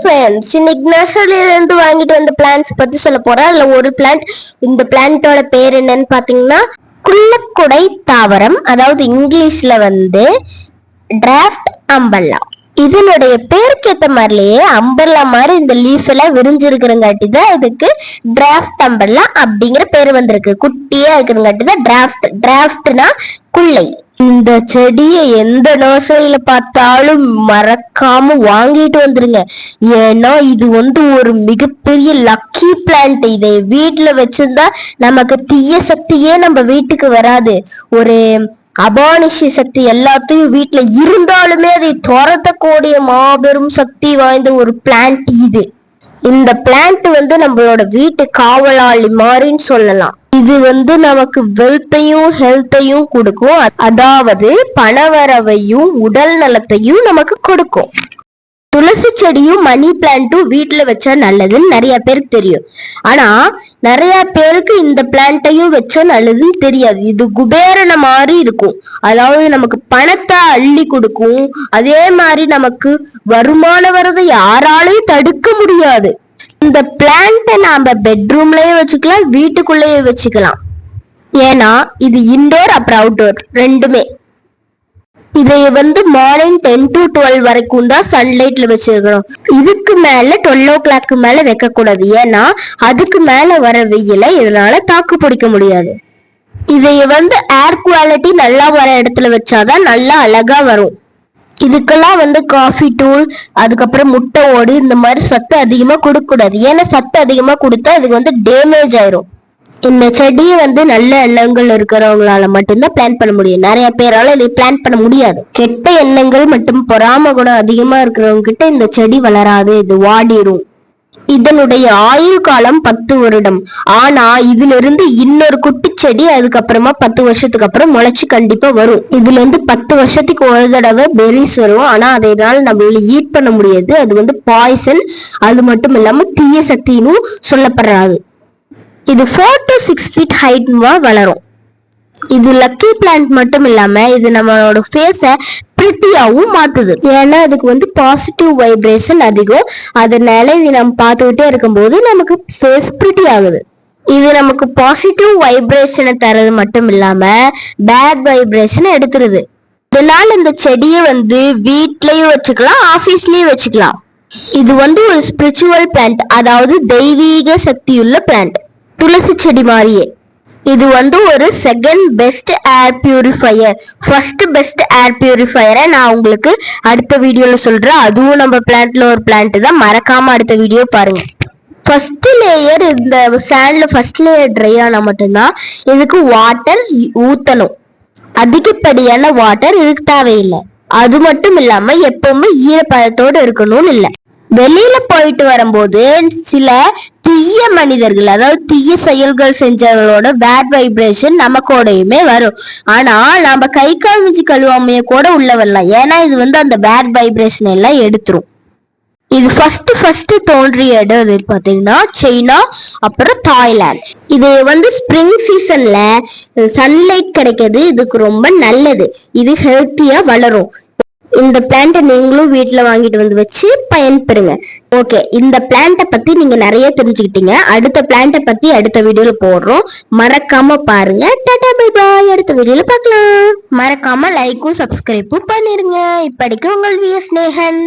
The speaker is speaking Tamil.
ஃப்ரெண்ட்ஸ் இன்னைக்கு நர்சரியிலேருந்து வாங்கிட்டு வந்த பிளான்ஸ் பத்தி சொல்ல போறேன். அதுல ஒரு பிளான்ட் இந்த பிளான்ட்டோட பேர் என்னன்னு பாத்தீங்கன்னா குள்ளக்குடை தாவரம். அதாவது இங்கிலீஷ்ல வந்து டிராஃப்ட் அம்பல்லா இதனுடைய பேருக்கு ஏத்த மாதிரிலேயே அம்பர்லா மாதிரி இந்த லீஃப் எல்லாம் விரிஞ்சிருக்கிறங்காட்டி தான் இதுக்கு டிராஃப்ட் அம்பர்லா அப்படிங்கிற பேர் வந்திருக்கு. குட்டியா இருக்கிறங்காட்டி தான் டிராஃப்ட் டிராஃப்ட்னா குள்ளை. இந்த செடியை எந்த நர்சரியில பார்த்தாலும் மறக்காம வாங்கிட்டு வந்துருங்க. ஏன்னா இது வந்து ஒரு மிகப்பெரிய லக்கி பிளான்ட் இதை வீட்டுல வச்சிருந்தா நமக்கு தீய சக்தியே நம்ம வீட்டுக்கு வராது. ஒரு அபானிஷ சக்தி எல்லாத்தையும் வீட்டுல இருந்தாலுமே அதை துரத்தக்கூடிய மாபெரும் சக்தி வாய்ந்த ஒரு பிளான்ட் இது. இந்த பிளான்ட் வந்து நம்மளோட வீட்டு காவலாளி மாதிரின்னு சொல்லலாம். இது வந்து நமக்கு வெல்த்தையும் ஹெல்த்தையும் கொடுக்கும். அதாவது பணவரவையும் உடல் நலத்தையும் நமக்கு கொடுக்கும். துளசி செடியும் மணி பிளான்ட்டும் வீட்டில் வச்சா நல்லதுன்னு நிறைய பேருக்கு தெரியும். ஆனா நிறைய பேருக்கு இந்த பிளான்ட்டையும் வச்சா நல்லதுன்னு தெரியாது. இது குபேரன மாதிரி இருக்கும். அதாவது நமக்கு பணத்தை அள்ளி கொடுக்கும். அதே மாதிரி நமக்கு வருமானம் வரதை யாராலையும் தடுக்க முடியாது. இந்த பிளான்ட்டை நாம பெட்ரூம்லயும் வச்சுக்கலாம் வீட்டுக்குள்ளேயும் வச்சுக்கலாம். ஏன்னா இது இன்டோர் அப்புறம் அவுட்டோர் ரெண்டுமே. இதை வந்து மார்னிங் டென் டு டுவெல் வரைக்கும் தான் சன்லைட்ல வச்சிருக்கணும். இதுக்கு மேல டுவெல் ஓ கிளாக்கு மேல வைக்க கூடாது ஏன்னா அதுக்கு மேல வர வெயில இதனால தாக்கு பிடிக்க முடியாது. இதைய வந்து ஏர் குவாலிட்டி நல்லா வர இடத்துல வச்சாதான் நல்லா அழகா வரும். இதுக்கெல்லாம் வந்து காஃபி தூள் அதுக்கப்புறம் முட்டை ஓடு இந்த மாதிரி சத்து அதிகமாக கொடுக்கக்கூடாது. ஏன்னா சத்து அதிகமாக கொடுத்தா இதுக்கு வந்து டேமேஜ் ஆயிரும். இந்த செடியை வந்து நல்ல எண்ணங்கள் இருக்கிறவங்களால மட்டும்தான் பிளான் பண்ண முடியும். நிறைய பேரால இதை பிளான் பண்ண முடியாது. கெட்ட எண்ணங்கள் மற்றும் பொறாம குணம் அதிகமா இருக்கிறவங்க கிட்ட இந்த செடி வளராது இது வாடிரும். இதனுடைய ஆயுள் காலம் பத்து வருடம். ஆனா இதுல இருந்து இன்னொரு குட்டி செடி அதுக்கப்புறமா பத்து வருஷத்துக்கு அப்புறம் முளைச்சு கண்டிப்பா வரும். இதுல இருந்து பத்து வருஷத்துக்கு ஒரு தடவை பெரிஸ் வரும். ஆனா அதனால நம்மளால ஈட் பண்ண முடியாது. அது வந்து பாய்சன் அது மட்டும் இல்லாம தீய சக்தினும் சொல்லப்படுறாது இது ஃபோர் டு சிக்ஸ் ஃபீட் ஹைட்வா வளரும். இது லக்கி பிளான்ட் மட்டும் இல்லாம இது நம்மளோட ஃபேஸை பிரிட்டியாவும் மாத்துது. ஏன்னா அதுக்கு வந்து பாசிட்டிவ் வைப்ரேஷன் அதிகம். அதனால இது நம்ம பார்த்துக்கிட்டே இருக்கும்போது நமக்கு ஃபேஸ் பிரிட்டி ஆகுது. இது நமக்கு பாசிட்டிவ் வைப்ரேஷனை தரது மட்டும் இல்லாம பேட் வைப்ரேஷனை எடுத்துருது. இதனால இந்த செடியை வந்து வீட்லயும் வச்சுக்கலாம் ஆபீஸ்லயும் வச்சுக்கலாம். இது வந்து ஒரு ஸ்பிரிச்சுவல் பிளான்ட் அதாவது தெய்வீக சக்தியுள்ள பிளான்ட் துளசி செடி மாதிரியே. இது வந்து ஒரு second best air purifier first best air பியூரிஃபையரை நான் உங்களுக்கு அடுத்த வீடியோவில் சொல்கிறேன் அதுவும் நம்ம பிளான்ட்டில் ஒரு பிளான்ட்டு தான். மறக்காமல் அடுத்த வீடியோ பாருங்க. ஃபர்ஸ்ட் லேயர் இந்த சேண்டில் ஃபர்ஸ்ட் லேயர் ட்ரை ஆனால் மட்டும்தான் இதுக்கு வாட்டர் ஊற்றணும் அதிகப்படியான வாட்டர் இதுக்கு தேவையில்லை. அது மட்டும் இல்லாமல் எப்பவுமே ஈரப்பதத்தோடு இருக்கணும்னு இல்லை. வெளியில போயிட்டு வரும்போது சில தீய மனிதர்கள் அதாவது தீய செயல்கள் செஞ்சவங்களோட பேட் வைப்ரேஷன் நமக்கோடையுமே வரும். ஆனா நம்ம கை கால் மிஞ்சி கழுவாமைய கூட உள்ள வரலாம் ஏன்னா இது வந்து அந்த பேட் வைப்ரேஷன் எல்லாம் எடுத்துரும். இது ஃபர்ஸ்ட் ஃபர்ஸ்ட் தோன்றிய இடம் எது பார்த்தீங்கன்னா சைனா அப்புறம் தாய்லாந்து. இது வந்து ஸ்ப்ரிங் சீசன்ல சன்லைட் கிடைக்கிறது இதுக்கு ரொம்ப நல்லது. இது ஹெல்த்தியா வளரும். இந்த பிளான்ட்டை நீங்களும் வீட்டில் வாங்கிட்டு வந்து வச்சு பயன்பெறுங்க. ஓகே இந்த பிளான்ட்டை பற்றி நீங்கள் நிறைய தெரிஞ்சுக்கிட்டீங்க. அடுத்த பிளான்ட்டை பற்றி அடுத்த வீடியோவில் போடுறோம். மறக்காம பாருங்க. Tata bye bye. அடுத்த வீடியோவில் பார்க்கலாம். மறக்காம லைக்கும் சப்ஸ்கிரைப்பும் பண்ணிருங்க. இப்படிக்கு உங்கள் விஎஸ் நேஹன்